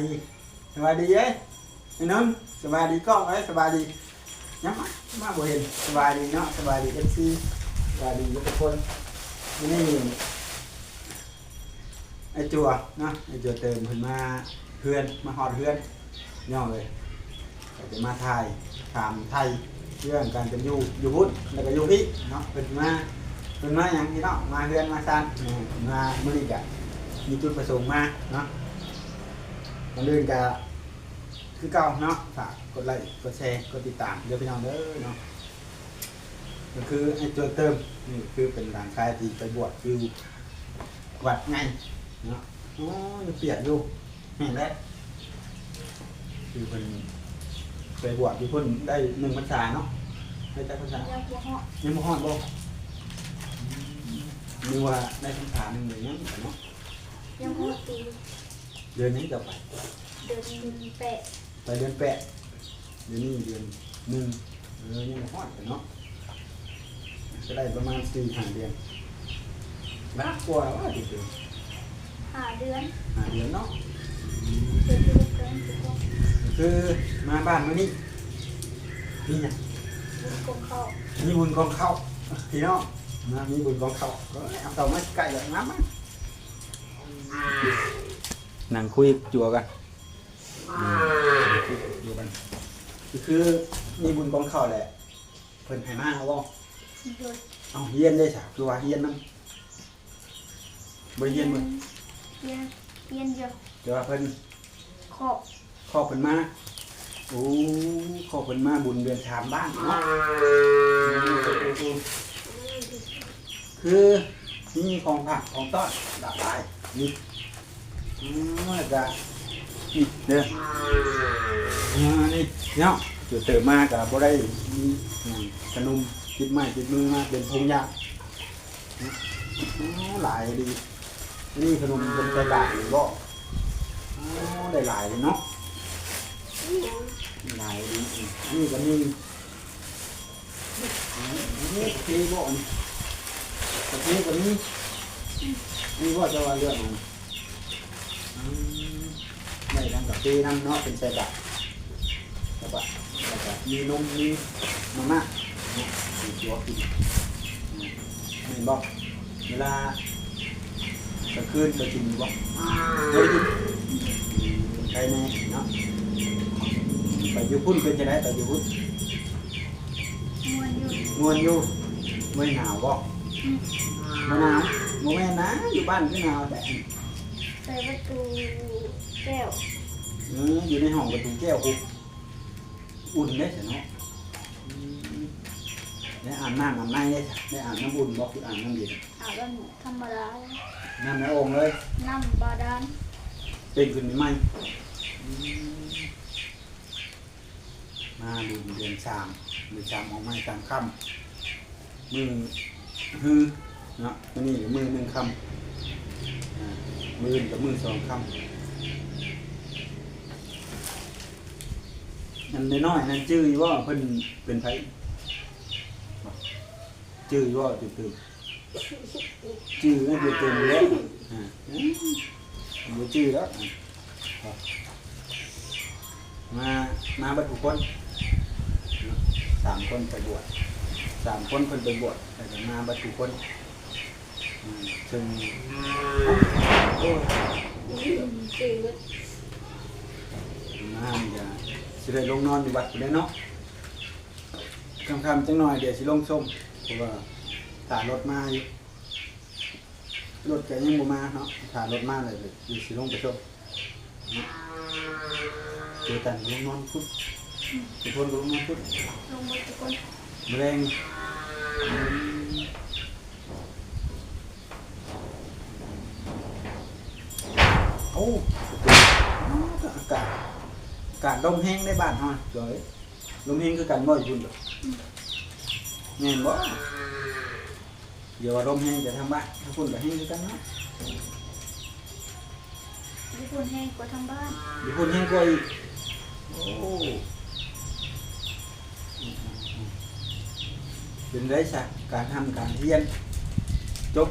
ดีสบายดีเอ้ยไอ้นนท์สบายดีกล้องเอ้ยสบายดียังมามาบ่เห็นสบายดีเนาะสบายดีเอฟซีสบายดีทุกคนนี่ไอจัวเนาะไอจัวเติมเพิ่นมาเพื่อนมาฮอดเพื่อนย่อเลยก็จะมาถ่ายถามไทยเรื่องการเป็นอยู่อยู่พุทธแล้วก็อยู่พี่เนาะเพิ่นมาเพิ่นมาหยังพี่เนาะมาเพื่อนมาซันเออเพิ่นมามื้อนี้ก็มีจุดประสงค์มาเนาะ มันเรื่องกะคือเก่าเนาะฝากกดไลค์กดแชร์กดติดตามเดี๋ยวพี่น้องเด้อเนาะก็คือไอ้ตัวเติมนี่คือเป็นร่างกายที่ไปบวชอยู่วัดไงเนาะอ๋อยังเปียกอยู่เห็นแล้วคือเป็นไปบวชอยู่เพิ่นได้หนึ่งพรรษาเนาะได้จักพรรษายังบ่เหาะยังบ่ฮอดบ่นึกว่าได้พรรษาหนึ่งเลยยังเนาะยังบ่ตี เดือนนี้จะไป เดินแปะไปเดือนแปดเดือนนี้เดือนหนึ่งเออยังไม่ฮอดกันเนาะจะได้ประมาณสี่ห้าเดือนนักกว่าว่าติดเดือนหาเดือนห้าเดือนเนาะเดินเดือนเดินทุกคนคือมาบ้านมานี่นี่เนี่ยบุญกงเข้ามีบุญกองเข้าพี่น้องนะมีบุญกองเข้าก็เอาเต่ามาใกล้แบบน้ำมั้ง นั่งคุยจัวกันอยู่กันคือมีบุญกองเข้าแหละเพิ่นให้มาเขาบอกโดยเอาเฮียนได้จ้ะคือว่าเฮียนนำบริเฮียนมึงเรียนเรียนเยอะเดี๋ยวว่าเพิ่นขอบขอบเพิ่นมาโอ้ขอบเพิ่นมาบุญเดือนชามบ้านเนาะคือมีของผักของต้อนหลากหลายนี่ อืมแล้วนี่เด้ออ่านี่เนาะจุดเติมมากับบ่ได้มีหยังขนมติดไม้ติดมือมาเป็นพงยาอ๋อหลายดี นี่ขนมเป็นกระดาษหรือบ่อ๋อได้หลายเลยเนาะหลายดีนี่ก็มีอ๋อนี่เทบ่อนกะเทก็มีนี่ว่าจะว่าเรื่องมันอืม ได้ทั้งกะเทน้ำเนาะเป็นใส่บาตรใส่บาตรแล้วก็มีนมมีมาม่าเนาะมีตัวกินอืมเห็นบ่เวลากลางคืนไปกินอยู่บ่เคยกินใครแน่เนาะไปอยู่พุ่นเป็นจะได้ไปอยู่พุ่นมวนอยู่มวนอยู่ไม่หนาวบ่ไม่หนาวโมแม่นนะอยู่บ้านก็หนาวแต่ ใส่ประตูแก้วเอออยู่ในห้องประตูแก้วคุกอุ่นได้ใช่เนาะอืมได้อาบน้ำอาบในได้จ้ะได้อาบน้ำอุ่นบ่คืออาบน้ำเย็นอาบน้ำธรรมดาน้ำในโอ่งเลย น้ำบาดาลเป็นขึ้นใหม่อืมมาดูเดือนสามเดือนสามออกมาตามค่ำมือฮือเนาะตัวนี้มือหนึ่งคำอ่า มืออนกับมือสองคำอันน้อยๆนั่นจื้อยว่าเพิ่นเป็นไผจื้อยว่าจุดตื่นจื้อนั่นตื่นอยู่แล้วอ่าอืมบ่จื้อแล้วมามาบัดทุกคนสามคนไปบวชสามคนคนไปบวชแต่มาบัดทุกคน ซึ่งโอ้ยจืดมานี่จะสิได้ลงนอนอยู่วัดอยู่ได้เนาะคำคำๆจังหน่อยเดี๋ยวสิลงส้มเพราะว่าถ่ารถมาอยู่รถแกยังบ่มาเนาะถ่ารถมาเลยเดี๋ยวสิลงไปส้มเนาะเจอกันลงนอนพุทธทุกคนก็ลงนอนพุทธลงมาทุกคนแรง โอ้อากาศอากาศลมแห้งในบ้านเฮาเจ๋ยลมแห้งคือกันบ่อยู่พุ่นเด้อแม่นบ่เดี๋ยวว่าลมแห้งจะทำบ้านถ้าพุ่นก็แห้งคือกันเนาะทุกคนแห้งกว่าทางบ้านอยู่พุ่นแห้งกว่าอีกโอ้เป็นไรซะการทำการเรียนจบ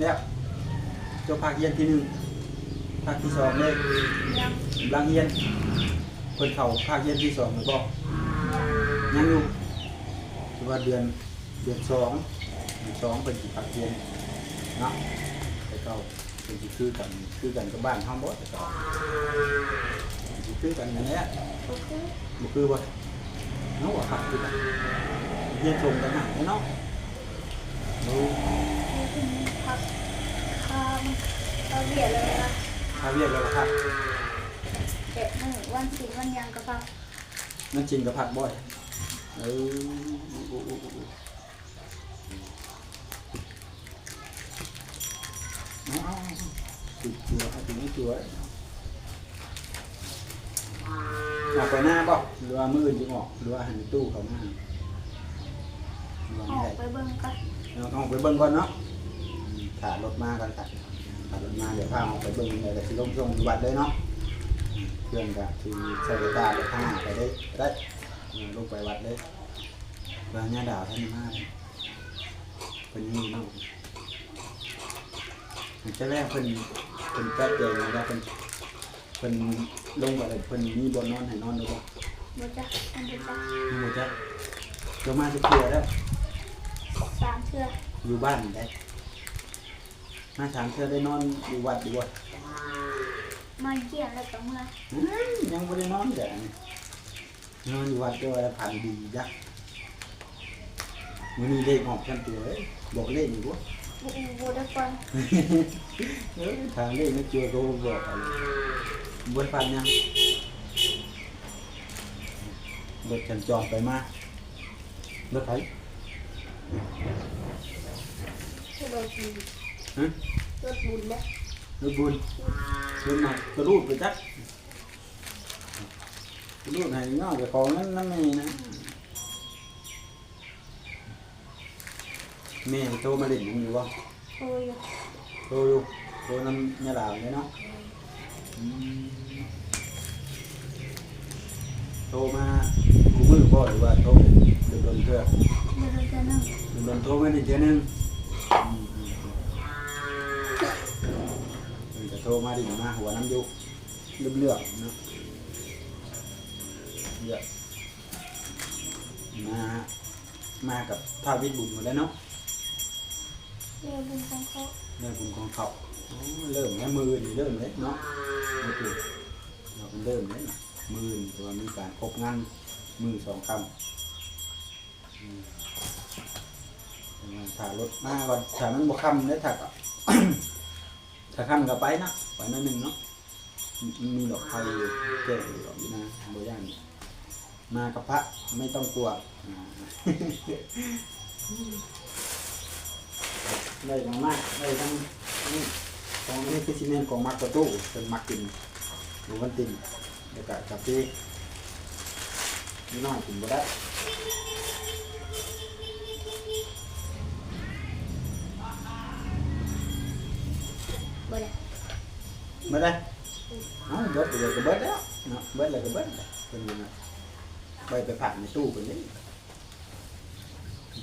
แล้วจบภาคเรียนที่หนึ่งภาคที่สองเลยยังบางเฮียนเพิ่นเข้าภาคเฮียนที่สองแล้วบ่ยังอยู่คือว่าเดือนเดือนสองเดือนสองเป็นสิภาคเฮียนเนาะไปเข้าเป็นสิคือกันคือกันกับบ้านเฮาบ่แต่ก็สิคือกันนั่นแหละก็คือบ่คือบ่เนาะว่าคักคือกันเฮียนตรงกันหาเนาะโอ้มีถึงพักข้ามเราเบียดเลยนะ ถ้าเรียกแล้วก็คักเจ็ดมื้อวันศิลวันยังก็พักนั่นจริงกับผักบ่อยเออเอาเอาเอาติดจัวเอาถึงไม่จัวออกไปหน้าบ่หรือว่ามืออื่นจะออกหรือว่าหันตู้เขามาหรือว่าอไม่อกได้ไปเบิ่งกันเราต้องออกไปเบิ่งก่อนเนาะถ่ายรถมากันค่ะ ถ่ายรถมาเดี๋ยวพาออกไปเบิ่งเลยแต่สิลงส่งอยู่วัดเลยเนาะเพื่อนก็คือใส่กระดาษไปข้างหน้าไปได้ได้เออลงไปวัดเลยบางญาดาวท่านมาเลยเป็นอยังนี่เนาะมันจะแรกเพิ่นเพิ่นแป๊บเดียวแล้วเพิ่นเพิ่นลงไปเลยเพิ่นมีบนนอนให้นอนด้วยบ่บ่จ้ะอันบ่จ้ะมีบ่จ๊ะเดี๋ยวมาจะเคลียร์แล้วสามเทื่ออยู่บ้านได้ มาถามเธอได้นอนอยู่วัดอยู่วัดมาเกี่ยนแล้วก็เมื่ออื้อยังไม่ได้นอนแต่นอนอยู่วัดด้วยผ่านดียักษ์มันมีเลขออกกันตัวเอ้ยบอกเลขอยู่วะบ่บ่ได้ฟังเออทางเลขไม่เจอก็บอกอะไรบนพันยังรถจันจรไปมารถไถที่เราสิฮะ รถบุญแล้วรถบุญบุญมากระรูดไปจักกระรูดให้เงาะแต่ของนั้นนั่นไม่นะแม่โทรมาเล่นอยู่บ่โอ้ยโทรอยู่โทรน้ำยาลาวเลยเนาะอืมโทรมากูมือบ่หรือว่าโทรเดินโดนเพื่อเดี๋ยวเราจะนั่งเดินโดนโทรมาอีกเทื่อนึงอืมอืมอืมเพิ่นจะ โทรมาดิมาหัวน้ำอยู่เลือกๆเนาะเลือกมามากับท่าวิทย์บุญหมดแล้วเนาะเรียบุญของเขาเรื่องของเขาอ๋อเริ่มแล้วมือนี่เริ่มเลยเนาะโอเคเราเป็นเริ่มเลยนะมือนี่ตัวมีการครบงานมือสองคำอืมถ่ายรถมาก่อนถ่ายมันบกคำได้ถักอะ ถ้าคำก็ไปนะไปนั่นหนึ่งเนาะมีดอกไฟแก้อยู่ดอกนี้นะโบย่านมากับพระไม่ต้องกลัวอ่าได้มามากได้ทั้งนี่ของนี่คือซีเมนต์ของมักประตูเป็นมักกินหรือวันตินเดี๋ยวกับกาแฟนี่น้อยกินบ่ได้ บ่ได้ม่ได้เอ้าเบิดเดี๋ยก็เบิดแล้วเนาะเบิดเลยก็เบิดเป็นยังไงไปไปผักในตู้เป็นนี้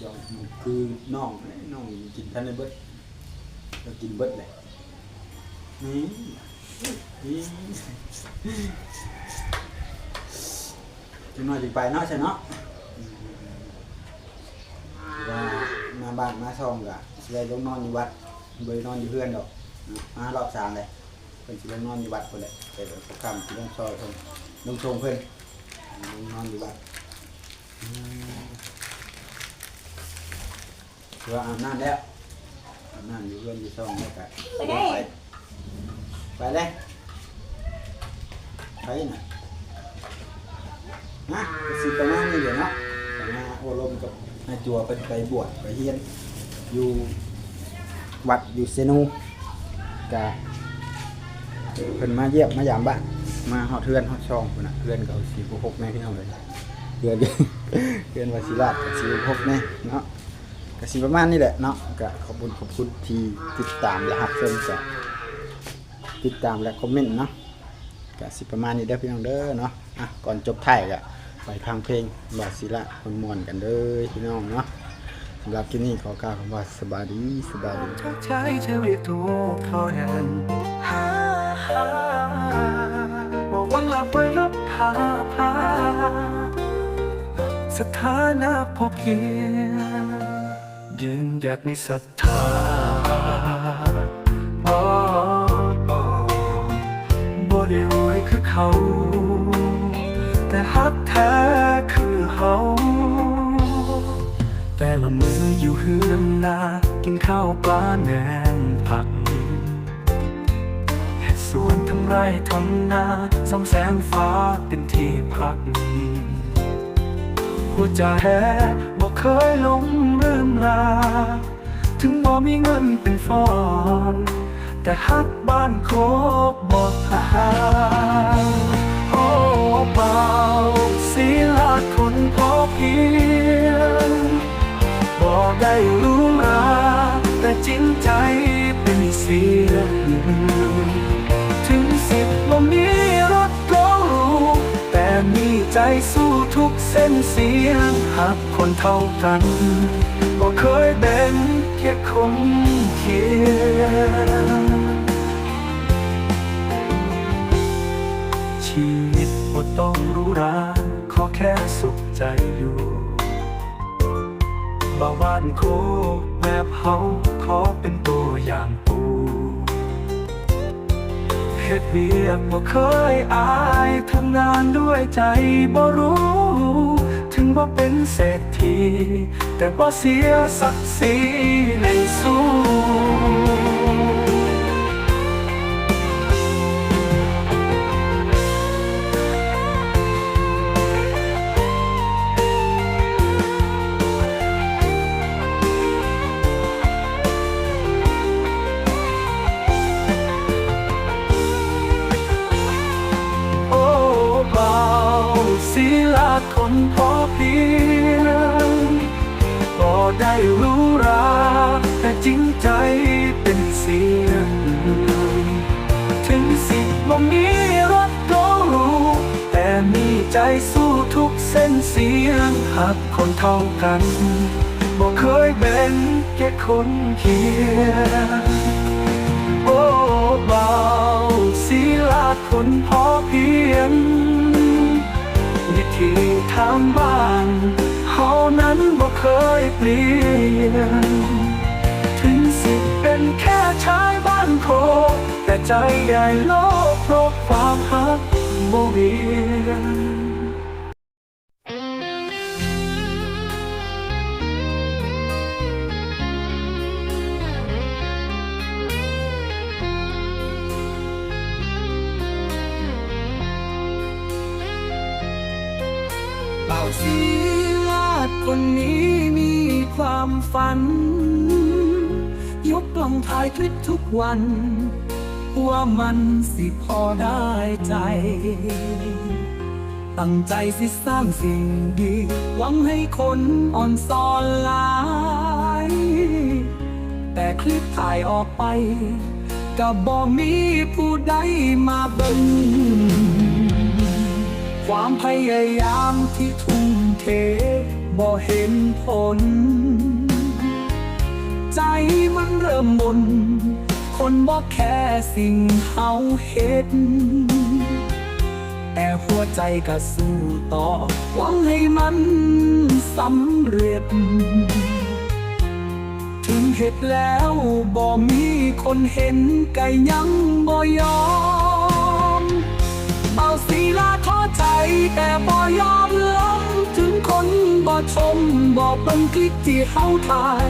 ยอมคือน้องนี่น้องกินท่านในเบิดเรากินเบิดเลยนี่นี่จังน้อยจึงไปเนาะใช่เนาะว่ามาบ้านมาช่องกะสิได้ลงนอนอยู่วัดบ่ได้นอนอยู่เพื่อนดอก มารอบสามเลยเพิ่นสิลงนอนอยู่วัดพุ่นแหละแต่เดี๋ยวพวกคำสิลงซอยเพิ่นลงชงเพิ่นลงนอนอยู่วัดอืมคือว่าอาบน้ำแล้วอาบน้ำอยู่เพื่อนอยู่ช่องแล้วกะไป ไปเลยไปน่ะนะก็สิประมาณนี้เดี๋ยวเนาะไปมาโอลมกับนาจัวเป็นไปบวชไปเฮียนอยู่วัดอยู่เซนู กะเพิ่นมาเยี่ยมมายามบ้านมาฮอดเทือนฮอดช่องพุ่นน่ะเทือนเก็สี่หกแม่พี่น้องเลยเทือนเทือนวาสิราชก็สี่หกแม่เนาะก็สิประมาณนี้แหละเนาะก็ขอบคุณขอบคุณที่ติดตามและรับชมก็ติดตามและคอมเมนต์เนาะก็สิประมาณนี้เด้อพี่น้องเด้อเนาะอะก่อนจบท้ายก็ไปฟังเพลงบาศิละคนมวนๆกันเด้อพี่น้องเนาะำหรับที่นี่ขอกล่าวคำว่าสบายดีสบายดีทักทายเธอเรียกตัวเขาแทนไว้รับพาพาสถานะพบเพียงยืนหยัดในศรัทธาโอ้โอ้บ่ได้รวยคือเขา แต่ฮักแท้คือเขา แต่ละมืออยู่เฮือนนากินข้าวปลาแหนมผักส่วนทำไรทำนาส่องแสงฟ้าเป็นที่พักหัวใจแท้บอกเคยหลงลืมลาถึงบ่มีเงินเป็นฟอน แต่ฮักบ้านโคกบอกหาโอ้เบาศิลาคนพอเพียง บอกได้รู้ราแต่จริงใจเป็นเสียงถึงสิบว่ามีรถก็รู้ แต่มีใจสู้ทุกเส้นเสียงหักคนเท่ากันก็เคยเป็นแค่คนเคียงชีวิตบ่ต้องรู้ราขอแค่สุขใจอยู่ บ่าวบ้านโคกแบบเฮาขอเป็นตัวอย่างปูเฮ็ดเวียกบ่เคยอายทำงานด้วยใจบ่รู้ ถึงบ่เป็นเศรษฐี แต่บ่เสียศักดิ์ศรีในสู้ ศิลาคนพอเพียงก็ได้รู้ราแต่จริงใจเป็นเสียงถึงสิบ่มีรถก็รู้ แต่มีใจสู้ทุกเส้นเสียงหักคนเท่ากันบ่เคยเป็นแค่คนเคียงโอ้เบาศิลาคนพอเพียง ที่ทางบ้านเฮานั้นบ่เคยเปลี่ยน ถึงสิเป็นแค่ชายบ้านโคแต่ใจใหญ่โลกเพราะความฮักบ่เวียน ฝัน ยกกล่องถ่ายคลิปทุกวัน ว่ามันสิพอได้ใจ ตั้งใจสิสร้างสิ่งดี หวังให้คนอ่อนซอนหลาย แต่คลิปถ่ายออกไปก็บอกมีผู้ใดมาเบิ่งความพยายามที่ทุ่มเทบ่เห็นผล ใจมันเริ่มหมน คนบอกแค่สิ่งเฮาเฮ็ดแต่หัวใจก็สู้ต่อ หวังให้มันสำเร็จ ถึงเห็ดแล้วบ่มีคนเห็นก็ยังบ่ยอมเบาสีลาท้อใจแต่บ่ยอมล้มถึงคนบ่ชมบ่เบิ่งคลิปที่เฮาถ่าย